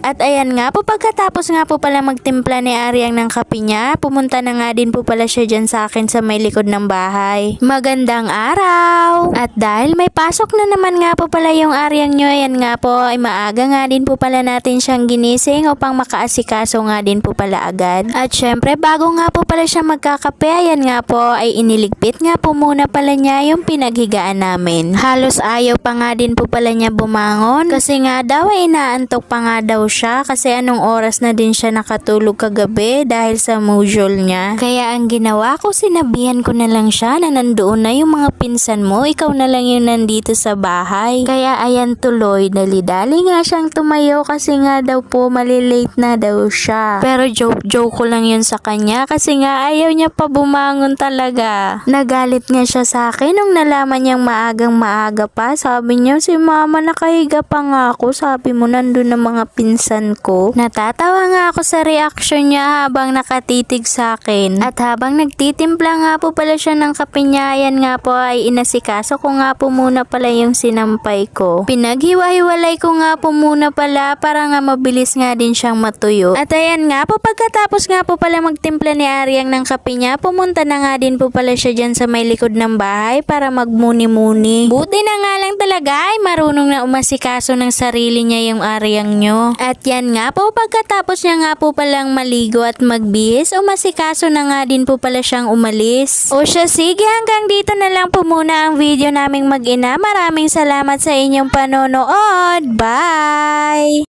At ayan nga po, pagkatapos nga po pala magtimpla ni Ariang ng kape niya, pumunta na nga din po pala siya dyan sa akin sa may likod ng bahay. Magandang araw! At dahil may pasok na naman nga po pala yung Ariang nyo, ayan nga po, ay maaga nga din po pala natin siyang ginising upang makaasikaso nga din po pala agad. At syempre, bago nga po pala siya magkakape, ayan nga po, ay iniligpit nga po muna pala niya yung pinaghigaan namin. Halos ayaw pa nga din po pala niya bumangon kasi nga daw ay inaantok pa nga daw siya kasi anong oras na din siya nakatulog kagabi dahil sa mujol niya. Kaya ang ginawa ko, sinabihan ko na lang siya na nandoon na yung mga pinsan mo, ikaw na lang yung nandito sa bahay. Kaya ayan tuloy, dali-dali nga siyang tumayo kasi nga daw po malilate na daw siya. Pero joke-joke ko lang yun sa kanya kasi nga ayaw niya pa bumangon talaga. Nagalit nga siya sa akin nung nalaman niyang maagang maaga pa. Sabi niya, si mama nakahiga pa nga ako. Sabi mo, nandun na mga pinsan ko. Natatawa nga ako sa reaction niya habang nakatitig sa akin. At habang nagtitimpla nga po pala siya ng kape niya, yan nga po ay inasikaso ko nga po muna pala yung sinampay ko. Pinaghiwa-hiwalay ko nga po muna pala para nga mabilis nga din siyang matuyo. At ayan nga po, pagkatapos nga po pala magtimpla ni Ariang ng kape niya, pumunta na nga din po pala siya dyan sa may likod ng bahay para magmuni-muni. Buti na nga lang talaga ay marunong na umasikaso ng sarili niya yung Ariang nyo. At yan nga po, pagkatapos niya nga po palang maligo at magbihis, umasikaso na nga din po pala siyang umalis. O siya, sige hanggang dito na lang po muna ang video naming mag-ina. Maraming salamat sa inyong panonood. Bye!